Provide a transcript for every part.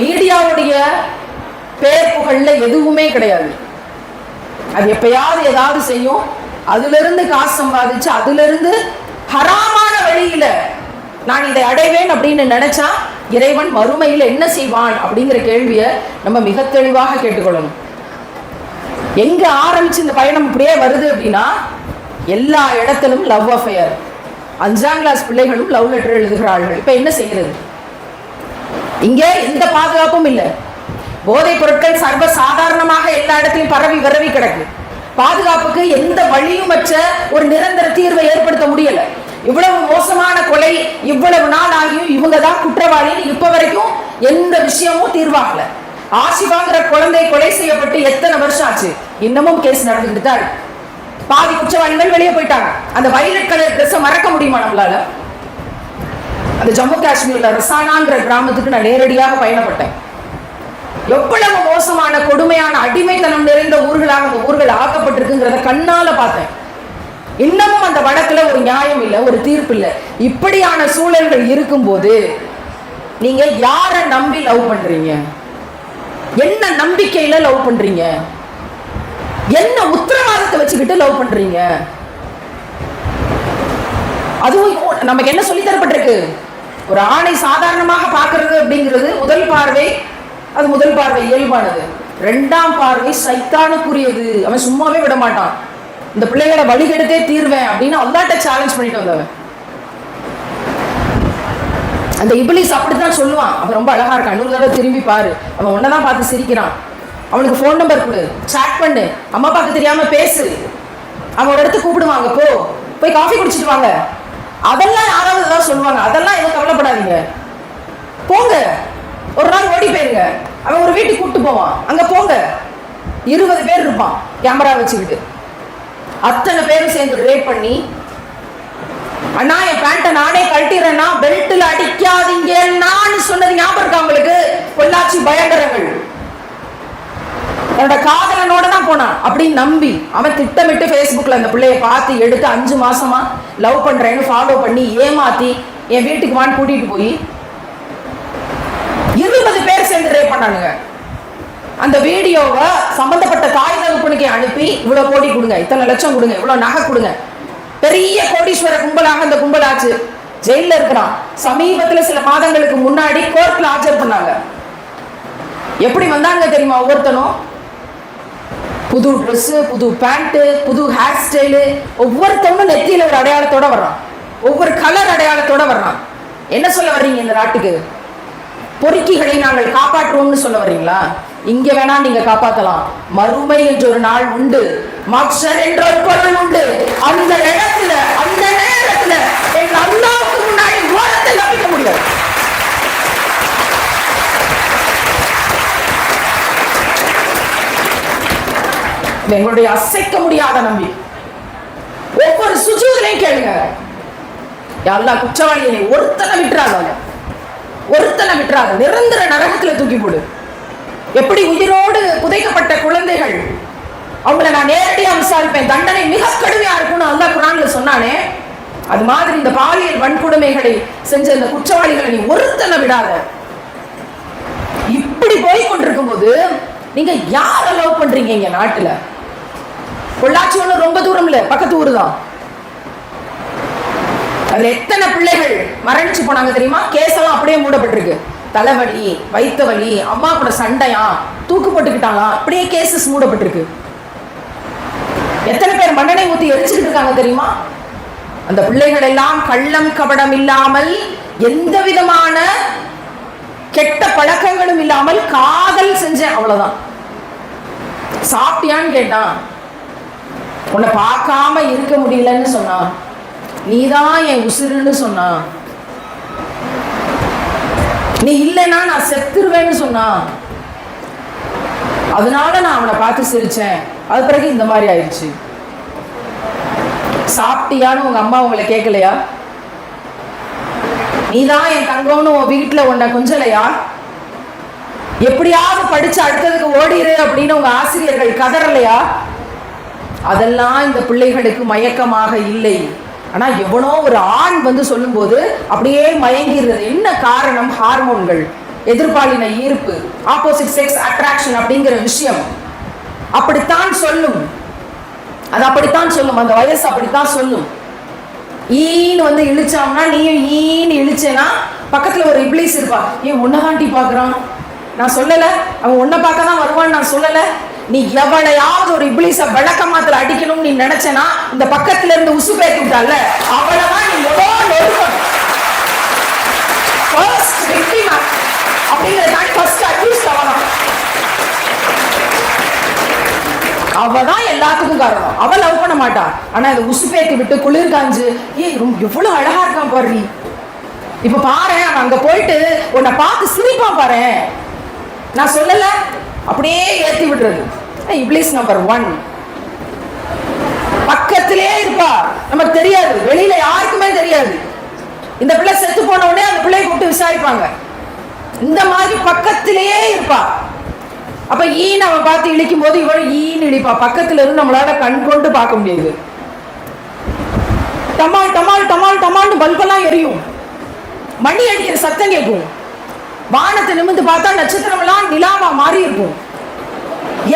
மீடியாவுடைய பேர் புகழ்ல எதுவுமே கிடையாது. அது எப்பயாவது ஏதாவது செய்யும். அதுல இருந்து காசு சம்பாதிச்சு அதுல இருந்து ஹராமான வழியில நான் இதை அடைவேன் அப்படின்னு நினைச்சா இறைவன் மறுமையில் என்ன செய்வான் அப்படிங்கிற கேள்வியை நம்ம மிக தெளிவாக கேட்டுக்கொள்ளணும். எங்க ஆரம்பிச்சு இந்த பயணம் இப்படியே வருது அப்படின்னா எல்லா இடத்திலும் லவ் அஃபேர் அஞ்சாம் கிளாஸ் பிள்ளைகளும் லவ் லெட்டர் எழுதுகிறார்கள். இப்போ என்ன செய்கிறது இங்கே எந்த பாதுகாப்பும் இல்லை. போதைப் பொருட்கள் சர்வ சாதாரணமாக எல்லா இடத்திலும் பரவி விரவி கிடக்கு. பாதுகாப்புக்கு எந்த வழியுமற்ற ஒரு நிரந்தர தீர்வை ஏற்படுத்த முடியல. இவ்வளவு மோசமான கொலை இவ்வளவு நாள் ஆகியும் இவங்க தான் குற்றவாளின்னு இப்ப வரைக்கும் எந்த விஷயமும் தீர்வாகல. ஆசிவாங்கிற குழந்தை கொலை செய்யப்பட்டு எத்தனை வருஷம் ஆச்சு? இன்னமும் கேஸ் நடந்துகிட்டு தான் பாதி குற்றவாளிகள் வெளியே போயிட்டாங்க. அந்த வயலட் கலர் ட்ரெஸ்ஸை மறக்க முடியுமா நம்மளால? அந்த ஜம்மு காஷ்மீர்ல ரசானான்ற கிராமத்துக்கு நான் நேரடியாக பயணப்பட்டேன். எவ்வளவு மோசமான கொடுமையான அடிமைத்தனம் நிறைந்த ஊர்களாக அந்த ஊர்கள் ஆக்கப்பட்டிருக்குங்கிறத கண்ணால பார்த்தேன். இன்னமும் அந்த வழக்குல ஒரு நியாயம் இல்லை ஒரு தீர்ப்பு இல்லை. இப்படியான சூழல்கள் இருக்கும்போது நீங்க யாரை நம்பி லவ் பண்றீங்க? என்ன நம்பிக்கையில லவ் பண்றீங்க? என்ன உத்தரவாதத்தை வச்சுக்கிட்டு லவ் பண்றீங்க? அதுவும் நமக்கு என்ன சொல்லி தரப்பட்டிருக்கு? ஒரு ஆணை சாதாரணமாக பார்க்கறது அப்படிங்கிறது முதல் பார்வை அது முதல் பார்வை இயல்பானது. ரெண்டாம் பார்வை சைத்தானுக்குரியது. அவன் சும்மாவே விட மாட்டான். இந்த பிள்ளைகளை வழிகெடுத்தே தீர்வேன் அப்படின்னு அல்லாட்ட சேலஞ்ச் பண்ணிட்டு வந்தவன். அந்த இபிலிஸ் அப்படித்தான் சொல்லுவான். அவன் ரொம்ப அழகா இருக்கான். நூறு தடவை திரும்பி பாரு. அவன் ஒன்னதான் பார்த்து சிரிக்கிறான். அவனுக்கு ஃபோன் நம்பர் கொடு. சாட் பண்ணு. அம்மா அப்பாக்கு தெரியாம பேசு. அவன் ஒரு இடத்துக்கு கூப்பிடுவாங்க போ. போய் காஃபி குடிச்சிட்டு வாங்க. அதெல்லாம் யாராவது ஏதாவது சொல்லுவாங்க. அதெல்லாம் எதுவும் கவலைப்படாதீங்க. போங்க. ஒரு நாள் ஓடி போயிருங்க. அவன் ஒரு வீட்டுக்கு கூப்பிட்டு போவான். அங்க போங்க. இருபது பேர் இருப்பான். கேமரா வச்சுக்கிட்டு. அத்தனை பேரும் சேர்ந்து ரேப் பண்ணி அண்ணா என் பேண்ட்டை நானே கழட்டிடுறேன்னா பெல்ட்டில் அடிக்காதீங்க நான் சொன்னது ஞாபகம் இருக்கா உங்களுக்கு? பொள்ளாச்சி பயங்கரங்கள். என்னோட காதலனோட தான் போனான் அப்படின்னு நம்பி அவன் திட்டமிட்டு ஃபேஸ்புக்கில் அந்த பிள்ளைய பார்த்து எடுத்து அஞ்சு மாசமா லவ் பண்றேன்னு ஃபாலோ பண்ணி ஏமாத்தி என் வீட்டுக்கு வான்னு கூட்டிட்டு போய் இருபது பேர் சேர்ந்து ரேப் பண்ணானுங்க. அந்த வீடியோவை சம்பந்தப்பட்ட தாய் தகப்பனுக்கு அனுப்பி இவ்வளோ கோடி கொடுங்க இத்தனை லட்சம் கொடுங்க இவ்வளோ நகை கொடுங்க. பெரிய கோடீஸ்வர கும்பலாக அந்த கும்பலாச்சு. ஜெயில இருக்கிறான். சமீபத்தில் சில மாதங்களுக்கு முன்னாடி கோர்ட்ல ஆஜர் பண்ணாங்க. எப்படி வந்தாங்க தெரியுமா ஒவ்வொருத்தனும்? புது ட்ரெஸ்ஸு புது பேண்ட் புது ஹேர் ஸ்டைலு ஒவ்வொருத்தவனும் நெத்தியில் ஒரு அடையாளத்தோட வர்றான். ஒவ்வொரு கலர் அடையாளத்தோட வர்றான். என்ன சொல்ல வர்றீங்க இந்த நாட்டுக்கு? பொறுக்கிகளை நாங்கள் காப்பாற்றுவோம்னு சொல்ல வர்றீங்களா? இங்க வேணா நீங்க காப்பாத்தலாம். மறுமை என்ற ஒரு நாள் உண்டு. மக்சர் என்ற ஒரு பொருள் உண்டு. அந்த இடத்துல அந்த நேரத்துல எங்க அல்லாவுக்கு முன்னாடி ஓரத்தை தப்பிக்க முடியாது. எங்களுடைய அசைக்க முடியாத நம்பி. ஒவ்வொரு சுஜூதனையும் கேளுங்க. எல்லா குற்றவாளியை ஒருத்தனை விட்டுறாங்க ஒருத்தனை விட்டுறாங்க நிரந்தர நரகத்துல தூக்கி போடு. எப்படி உயிரோடு புதைக்கப்பட்ட குழந்தைகள் அவங்கள நான் நேரடியாக விசாரிப்பேன். தண்டனை மிக கடுமையா இருக்கும்னு அல்லா குரான்ல சொன்னானே. அது மாதிரி இந்த பாலியல் வன்கொடுமைகளை செஞ்ச இந்த குற்றவாளிகளை நீ ஒருத்தனை விடாத. இப்படி போய் கொண்டிருக்கும் போது நீங்க யாரை லவ் பண்றீங்க இங்க நாட்டுல? பொள்ளாச்சி ஒண்ணு ரொம்ப தூரம் இல்ல பக்கத்து ஊரு தான். அதுல எத்தனை பிள்ளைகள் மரணிச்சு போனாங்க தெரியுமா? கேஸ் எல்லாம் அப்படியே மூடப்பட்டிருக்கு. தலைவலி வயித்த வலி அம்மா கூட சண்டையா தூக்கு போட்டுக்கிட்டாங்களாம் அப்படியே கேசஸ் மூடப்பட்டிருக்கு. எத்தனை பேர் மண்ணனை ஊற்றி எரிச்சுக்கிட்டு இருக்காங்க தெரியுமா? அந்த பிள்ளைகள் எல்லாம் கள்ளம் கபடம் இல்லாமல் எந்த விதமான கெட்ட பழக்கங்களும் இல்லாமல் காதல் செஞ்சேன் அவ்வளவுதான். சாப்பிட்டியான்னு கேட்டான் உன்னை பார்க்காம இருக்க முடியலன்னு சொன்னான் நீதான் என் உசுருன்னு சொன்னான் நீ இல்லைன்னா நான் செத்துருவேன்னு சொன்னான் அதனால நான் அவனை பார்த்து சிரிச்சேன். அது பிறகு இந்த மாதிரி ஆயிடுச்சு. சாப்பிட்டியான்னு உங்க அம்மா உங்களை கேட்கலையா? நீதான் என் தங்கம்னு உன் வீட்டில் உன்னை கொஞ்சலையா? எப்படியாவது படிச்சு அடுத்ததுக்கு ஓடிரு அப்படின்னு உங்க ஆசிரியர்கள் கதறலையா? அதெல்லாம் இந்த பிள்ளைகளுக்கு மயக்கமாக இல்லை. ஆனா எவனோ ஒரு ஆண் வந்து சொல்லும்போது அப்படியே மயங்கிடுறது. என்ன காரணம்? ஹார்மோன்கள். எதிர்பாலின ஈர்ப்பு. ஆப்போசிட் செக்ஸ் அட்ராக்ஷன் அப்படிங்கிற விஷயம். அப்படித்தான் சொல்லும். அது அப்படித்தான் சொல்லும். அந்த வயசு அப்படித்தான் சொல்லும். ஈன்னு வந்து இழிச்சாம்னா நீயும் ஈன்னு இழிச்சேனா பக்கத்துல ஒரு இப்ளீஸ் இருப்பா. ஏன் உன்னதாண்டி பாக்குறான். நான் சொல்லல. அவன் உன்னை பார்க்க தான் வருவான்னு நான் சொல்லல. நீ எவளையாவது ஒரு இப்ளீஸ விளக்க மாத்திர அடிக்கணும்னு நீ நினைச்சனா இந்த பக்கத்துல இருந்து உசு பேத்து விட்டால அவளதான் நீ எவ்வளவு நெருக்கணும் ஃபர்ஸ்ட் அப்படிங்கிறதான் ஃபர்ஸ்ட் அவதான். அவ தான் எல்லாத்துக்கும் காரணம். அவ லவ் பண்ண மாட்டா. ஆனா இதை உசுப்பேத்தி விட்டு குளிர் காஞ்சு ஏய் ரொம்ப எவ்வளவு அழகா இருக்கான் பாரு நீ. இப்ப பாரு அவன் அங்க போயிட்டு உன்னை பார்த்து சிரிப்பான் பாரு நான் சொல்லல அப்படியே ஏற்றி விடுறது. இப்ளீஸ் நம்பர் ஒன் பக்கத்திலே இருப்பா. நமக்கு தெரியாது. வெளியில யாருக்குமே தெரியாது. இந்த பிள்ளை செத்து போன உடனே அந்த பிள்ளையை கூப்பிட்டு விசாரிப்பாங்க. இந்த மாதிரி பக்கத்திலேயே இருப்பா. அப்ப ஈன் அவன் பார்த்து இழிக்கும் போது இவள் ஈன்னு இழிப்பா. பக்கத்துல இருந்து நம்மளால கண் கொண்டு பார்க்க முடியாது. டமால் டமால் டமால் டமால்னு பல்பெல்லாம் எரியும். மணி அடிக்கிற சத்தம் கேட்கும். வானத்தை நிமிந்து பார்த்தா நட்சத்திரம் எல்லாம் நிலாவா மாறி இருக்கும்.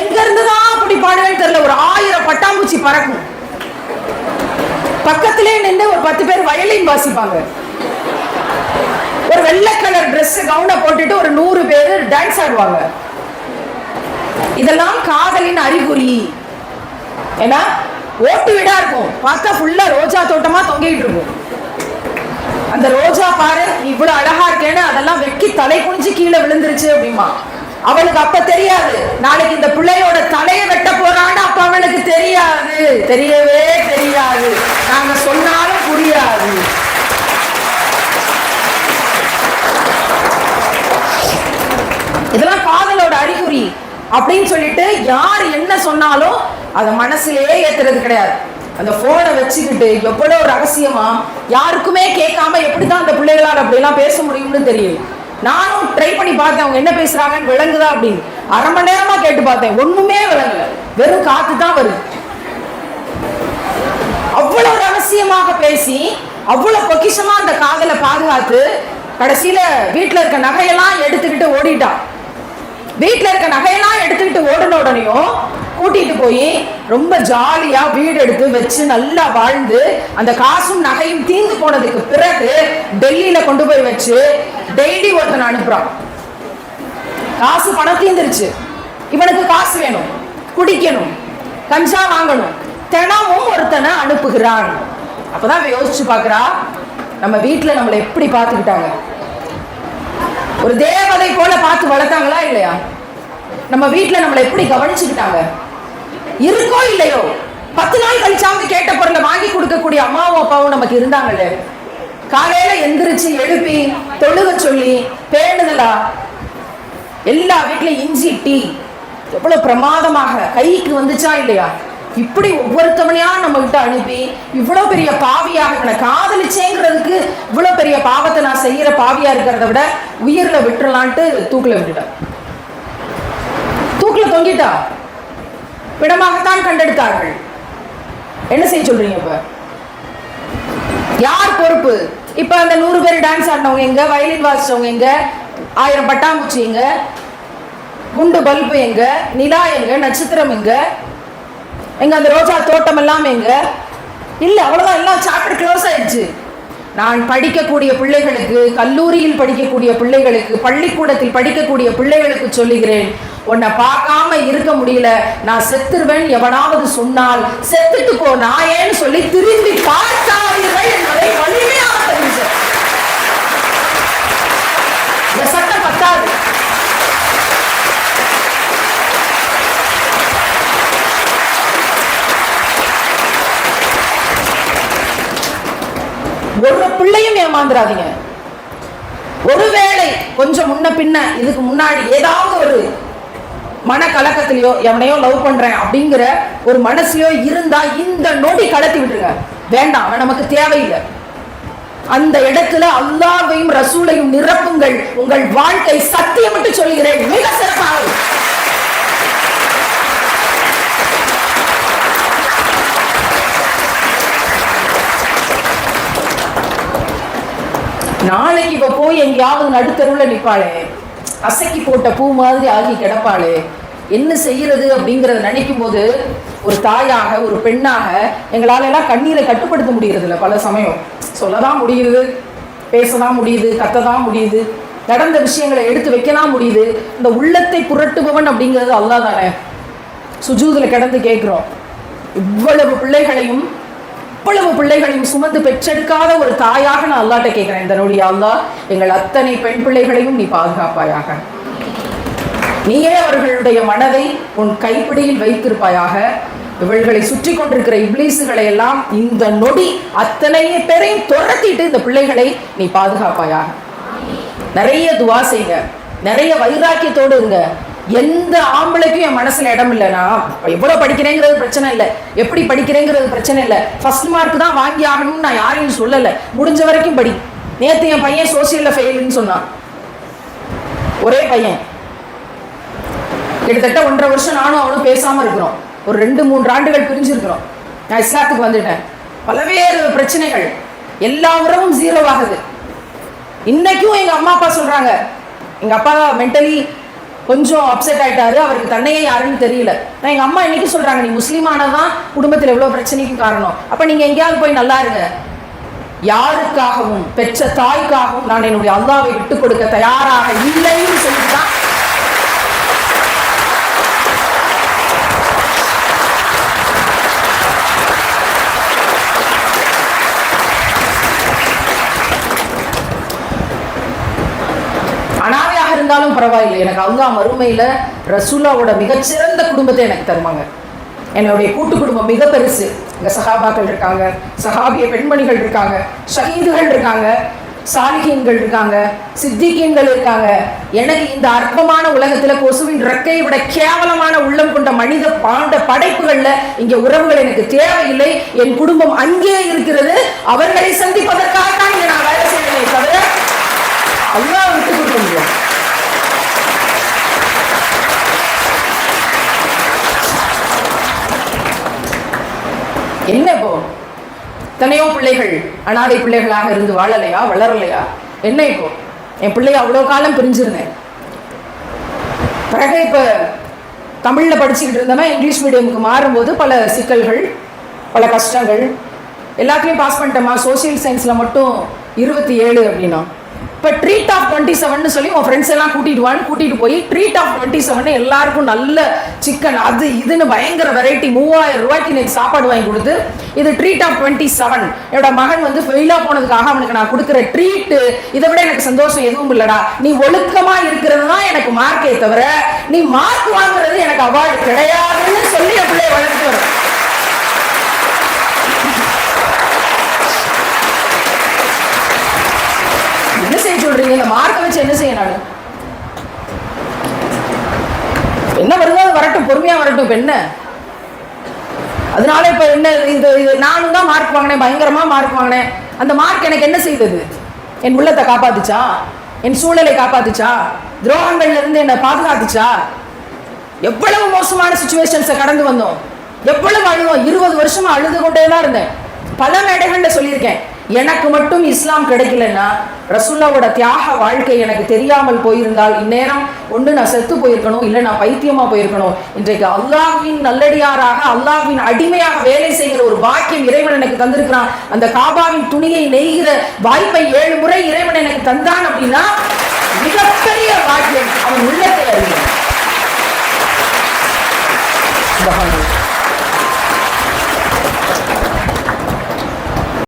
எங்க இருந்துதான் அப்படி பாடுவேன்னு தெரியல. ஒரு ஆயிரம் பட்டாம்பூச்சி பறக்கும். பக்கத்திலே நின்று ஒரு பத்து பேர் வயலின் வாசிப்பாங்க. ஒரு வெள்ளை கலர் ட்ரெஸ் கவுனை போட்டுட்டு ஒரு நூறு பேர் டான்ஸ் ஆடுவாங்க. இதெல்லாம் காதலின் அறிகுறி. ஏன்னா ஓட்டு வீடா இருக்கும். பார்த்தா ஃபுல்லா ரோஜா தோட்டமா தொங்கிட்டு இருக்கும். அந்த ரோஜா பாரு இவ்வளவு அழகா இருக்கேன்னு அதெல்லாம் வெக்கி தலை குனிஞ்சு கீழே விழுந்துருச்சு அப்படிமா. அவளுக்கு அப்ப தெரியாது. நாளைக்கு இந்த பிள்ளையோட தலையை வெட்ட போறான்னு அப்ப அவளுக்கு தெரியாது. தெரியவே தெரியாது. நாங்க சொன்னாலும் புரியாது. இதெல்லாம் காதலோட அறிகுறி அப்படின்னு சொல்லிட்டு யார் என்ன சொன்னாலும் அதை மனசுலயே ஏத்துறது கிடையாது. அந்த போனை வச்சுக்கிட்டு எவ்வளவு ரகசியமா யாருக்குமே கேட்காம எப்படி தான் அந்த பிள்ளைகளால் அப்படிலாம் பேச முடியும்னு தெரியல. நானும் ட்ரை பண்ணி பார்த்தேன் அவங்க என்ன பேசுறாங்கன்னு விளங்குதா அப்படின்னு. அரை மணி நேரமா கேட்டு பார்த்தேன் ஒண்ணுமே விளங்கல. வெறும் காத்து தான் வருது. அவ்வளவு ரகசியமாக பேசி அவ்வளவு பொக்கிஷமா அந்த காதலை பாதுகாத்து கடைசியில வீட்டுல இருக்க நகையெல்லாம் எடுத்துக்கிட்டு ஓடிட்டான் வீட்ல இருக்க நகையெல்லாம் எடுத்துக்கிட்டு ஓடின உடனேயும் கூட்டிட்டு போய் ரொம்ப ஜாலியா வீடு எடுத்து வச்சு நல்லா வாழ்ந்து அந்த காசும் நகையும் தீந்து போனதுக்கு பிறகு டெல்லியில கொண்டு போய் வச்சு டெய்லி ஒருத்தனை அனுப்புறான். காசு பணம் தீந்துருச்சு இவனுக்கு காசு வேணும் குடிக்கணும் கஞ்சா வாங்கணும் தினமும் ஒருத்தனை அனுப்புகிறான். அப்பதான் இவ யோசிச்சு பாக்குறா நம்ம வீட்டுல நம்மளை எப்படி பார்த்துக்கிட்டாங்க? ஒரு தேவதை போல பார்த்து வளர்த்தாங்களா இல்லையா? நம்ம வீட்டுல நம்மளை எப்படி கவனிச்சுக்கிட்டாங்க? இருக்கோ இல்லையோ? பத்து நாள் கழிச்சாவது கேட்ட பொருளை வாங்கி கொடுக்கக்கூடிய அம்மாவும் அப்பாவும் நமக்கு இருந்தாங்களே? காலையில எந்திரிச்சு எழுப்பி தொழுக சொல்லி பேணுதலா? எல்லா வீட்லயும் இஞ்சி டீ. எவ்வளவு பிரமாதமாக. கைக்கு வந்துச்சா இல்லையா? இப்படி ஒவ்வொருத்தவனையா நம்ம கிட்ட அனுப்பி இவ்வளவு பெரிய பாவியாக இவனை காதலிச்சேங்கிறதுக்கு இவ்வளவு பெரிய பாவத்தை நான் செய்யற பாவியா இருக்கிறத விட உயிரில் விட்டுறலான்ட்டு தூக்கில் விட்டுட்டேன். தூக்கில் தொங்கிட்டா? பிடமாகத்தான் கண்டெடுத்தார்கள். என்ன செய்ய சொல்றீங்க இப்ப? யார் பொறுப்பு? இப்ப அந்த நூறு பேர் டான்ஸ் ஆடினவங்க எங்க? வயலின் வாசிச்சவங்க எங்க? ஆயிரம் பட்டாம்பூச்சி எங்க? குண்டு பல்பு எங்க? நிலா எங்க? நட்சத்திரம் எங்க? எங்க அந்த ரோஜா தோட்டம் எல்லாம் எங்க? இல்ல அவ்வளவுதான். எல்லாம் சாப்டர் க்ளோஸ் ஆயிடுச்சு. நான் படிக்கக்கூடிய பிள்ளைகளுக்கு கல்லூரியில் படிக்கக்கூடிய பிள்ளைகளுக்கு பள்ளிக்கூடத்தில் படிக்கக்கூடிய பிள்ளைகளுக்கு சொல்லுகிறேன் உன்னை பார்க்காம இருக்க முடியல. நான் செத்துருவேன். எவனாவது சொன்னால் செத்துட்டு போ நாயேன்னு சொல்லி திரும்பி பார்த்தாதீர்கள் என்பதை வலிமை ஒரு பிள்ளையும் ஏமாந்துடாதீங்க ஒருவேளை கொஞ்சம் முன்ன பின்ன இதுக்கு முன்னாடி ஏதாவது ஒரு மன கலக்கத்திலையோ எவனையோ லவ் பண்றேன் அப்படிங்கிற ஒரு மனசுலயோ இருந்தா இந்த நொடி கலத்தி விட்டுருங்க. வேண்டாம் அவன் நமக்கு தேவையில்லை. அந்த இடத்துல அல்லாவையும் ரசூலையும் நிரப்புங்கள். உங்கள் வாழ்க்கை சத்தியமிட்டு சொல்கிறேன் மிக சிறப்பாக நாளைக்கு இவ போய் எங்கேயாவது நடுத்தருவில் நிற்பாளே அசைக்கு போட்ட பூ மாதிரி ஆகி கிடப்பாளே. என்ன செய்யறது அப்படிங்கறத நினைக்கும் போது ஒரு தாயாக ஒரு பெண்ணாக எங்களால எல்லாம் கண்ணீரை கட்டுப்படுத்த முடியறதில்ல பல சமயம். சொல்லதான் முடியுது பேசதான் முடியுது கத்ததான் முடியுது நடந்த விஷயங்களை எடுத்து வைக்கலாம் முடியுது. இந்த உள்ளத்தை புரட்டுபவன் அப்படிங்கிறது அல்லாதானே தானே. சுஜூதுல கிடந்து கேட்குறோம். இவ்வளவு பிள்ளைகளையும் எவ்வளவு பிள்ளைகளையும் சுமந்து பெற்றெடுக்காத ஒரு தாயாக நான் அல்லாட்ட கேட்கிறேன். இந்த நொடி அல்லா எங்கள் அத்தனை பெண் பிள்ளைகளையும் நீ பாதுகாப்பாயாக. நீயே அவர்களுடைய மனதை உன் கைப்பிடியில் வைத்திருப்பாயாக. இவள்களை சுற்றி கொண்டிருக்கிற இப்ளீஸுகளை எல்லாம் இந்த நொடி அத்தனை பேரையும் துரத்திட்டு இந்த பிள்ளைகளை நீ பாதுகாப்பாயாக. நிறைய துவா செய்க. நிறைய வைராக்கியத்தோடு இருங்க. எந்த ஆம்பளைக்கும் என் மனசுல இடம் இல்லைனா எவ்வளவு படிக்கிறேங்கிறது பிரச்சனை இல்லை. எப்படி படிக்கிறேங்கிறது பிரச்சனை இல்லை. ஃபர்ஸ்ட் மார்க் தான் வாங்கி ஆகணும்னு நான் யாரையும் சொல்லலை. முடிஞ்ச வரைக்கும் படி. நேத்து என் பையன் சோசியல்ல ஃபெயிலுன்னு சொன்னான். ஒரே பையன். கிட்டத்தட்ட ஒன்றரை வருஷம் நானும் அவனும் பேசாம இருக்கிறோம். ஒரு ரெண்டு மூன்று ஆண்டுகள் பிரிஞ்சிருக்கிறோம். நான் இஸ்லாத்துக்கு வந்துட்டேன். பலவேறு பிரச்சனைகள். எல்லா உறவும் ஜீரோ ஆகுது. இன்னைக்கும் எங்க அம்மா அப்பா சொல்றாங்க. எங்க அப்பா மென்டலி கொஞ்சம் அப்செட் ஆயிட்டாரு. அவருக்கு தன்னையே யாருன்னு தெரியல. நான் எங்க அம்மா இன்னைக்கு சொல்றாங்க நீ முஸ்லீமானதான் குடும்பத்தில் எவ்வளவு பிரச்சனைக்கும் காரணம். அப்ப நீங்க எங்கேயாவது போய் நல்லா இருங்க. யாருக்காகவும் பெற்ற தாய்க்காகவும் நான் என்னுடைய அல்லாவை விட்டு கொடுக்க தயாராக இல்லைன்னு சொல்லி பரவாயில்லை. எனக்கு அல்லா மறுமையில் ரசூலாவோட மிகச்சிறந்த குடும்பத்தை எனக்கு தருவாங்க. என்னுடைய கூட்டு குடும்பம் மிக பெருசு. இங்கே சஹாபாக்கள் இருக்காங்க சஹாபிய பெண்மணிகள் இருக்காங்க ஷஹீதுகள் இருக்காங்க சாலிகியன்கள் இருக்காங்க சித்திகீன்கள் இருக்காங்க. எனக்கு இந்த அற்பமான உலகத்தில் கொசுவின் ரெக்கையை விட கேவலமான உள்ளம் கொண்ட மனித பாண்ட படைப்புகளில் இங்கே உறவுகள் எனக்கு தேவையில்லை. என் குடும்பம் அங்கே இருக்கிறது. அவர்களை சந்திப்பதற்காக தான் இங்கே நான் வேலை செய்யலை தவிர அல்லாஹ் விட்டு கொடுக்க முடியும் என்ன இப்போ? தனையோ பிள்ளைகள் அனாதை பிள்ளைகளாக இருந்து வாழலையா வளரலையா? என்ன இப்போ? என் பிள்ளைய அவ்வளோ காலம் பிரிஞ்சிருந்தேன். பிறகு இப்போ தமிழில் படிச்சுக்கிட்டு இருந்தவன் இங்கிலீஷ் மீடியமுக்கு மாறும்போது பல சிக்கல்கள் பல கஷ்டங்கள் எல்லாத்தையும் பாஸ் பண்ணிட்டோமா சோஷியல் சயின்ஸில் மட்டும் இருபத்தி ஏழு அப்படின்னா. இப்போ ட்ரீட் ஆஃப் டுவெண்ட்டி செவன் சொல்லி உன் ஃப்ரெண்ட்ஸ் எல்லாம் கூட்டிட்டு வான்னு கூட்டிட்டு போய் ட்ரீட் ஆஃப் டுவெண்ட்டி செவன் எல்லாருக்கும் நல்ல சிக்கன் அது இதுன்னு பயங்கர வெரைட்டி மூவாயிரம் ரூபாய்க்கு இன்னைக்கு சாப்பாடு வாங்கி கொடுத்து இது ட்ரீட் ஆஃப் டுவெண்ட்டி செவன் என்னோட மகன் வந்து ஃபெயிலாக போனதுக்காக அவனுக்கு நான் கொடுக்குற ட்ரீட்டு இதை விட எனக்கு சந்தோஷம் எதுவும் இல்லடா. நீ ஒழுக்கமா இருக்கிறது தான் எனக்கு மார்க்கே தவிர நீ மார்க் வாங்குறது எனக்கு அவார்டு கிடையாதுன்னு சொல்லி அப்படியே வளர்த்து வரும். என்ன சொல்றீங்க? இந்த மார்க்கை வச்சு என்ன செய்ய நான்? என்ன வருதோ அது வரட்டும். பொறுமையா வரட்டும். இப்போ என்ன? அதனால இப்ப என்ன இது? இது நானும் தான் மார்க் வாங்கினேன். பயங்கரமா மார்க் வாங்கினேன். அந்த மார்க் எனக்கு என்ன செய்தது? என் உள்ளத்தை காப்பாத்துச்சா? என் சூழலை காப்பாத்துச்சா? துரோகங்கள்ல இருந்து என்னை பாதுகாத்துச்சா? எவ்வளவு மோசமான சுச்சுவேஷன்ஸை கடந்து வந்தோம். எவ்வளவு அழுவோம் இருபது வருஷமா அழுது கொண்டே தான் இருந்தேன். பல மேடைகள்ல சொல்லியிருக்கேன். எனக்கு மட்டும் இஸ்லாம் கிடைக்கலன்னா ரசுல்லாவோட தியாக வாழ்க்கை எனக்கு தெரியாமல் போயிருந்தால் இந்நேரம் ஒன்று நான் செத்து போயிருக்கணும் இல்லை நான் பைத்தியமாக போயிருக்கணும். இன்றைக்கு அல்லாஹ்வின் நல்லடியாராக அல்லாஹ்வின் அடிமையாக வேலை செய்கிற ஒரு பாக்கியம் இறைவன் எனக்கு தந்திருக்கிறான். அந்த காபாவின் துணியை நெய்கிற வாய்ப்பை ஏழு முறை இறைவன் எனக்கு தந்தான் அப்படின்னா மிகப்பெரிய பாக்கியம் அவன் உள்ளத்தை அறிகிறான்